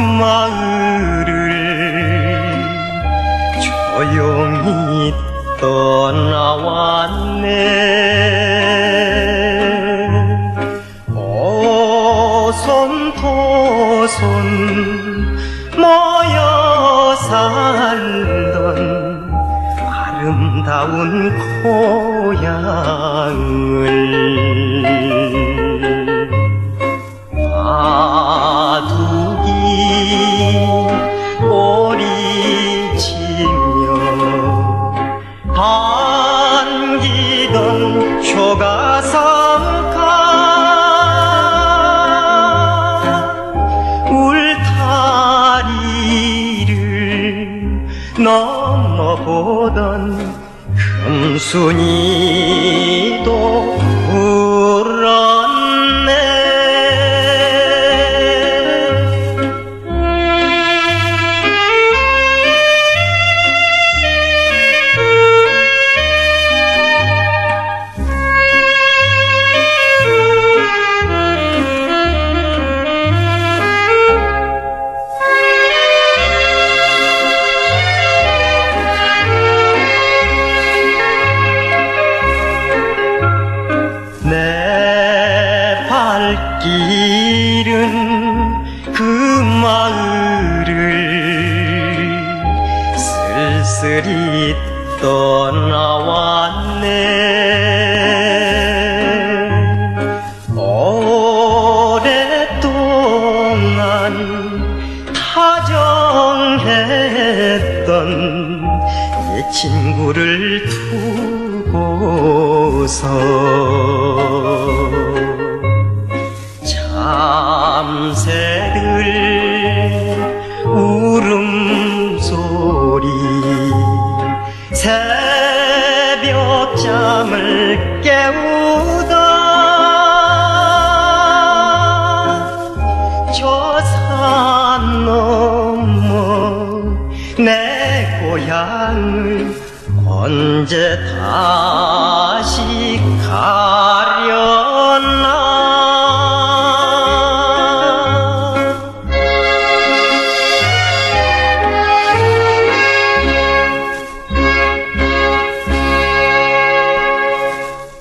마을을 조용히 떠나왔네. 어선토선 모여 살던 아름다운 고향. 넘어보던 금순이 그 마을을 쓸쓸히 떠나왔네. 오랫동안 타정했던 내 친구를 두고서 참새 새벽잠을 깨우다 저 산 넘어 내 고향을 언제 다시 가려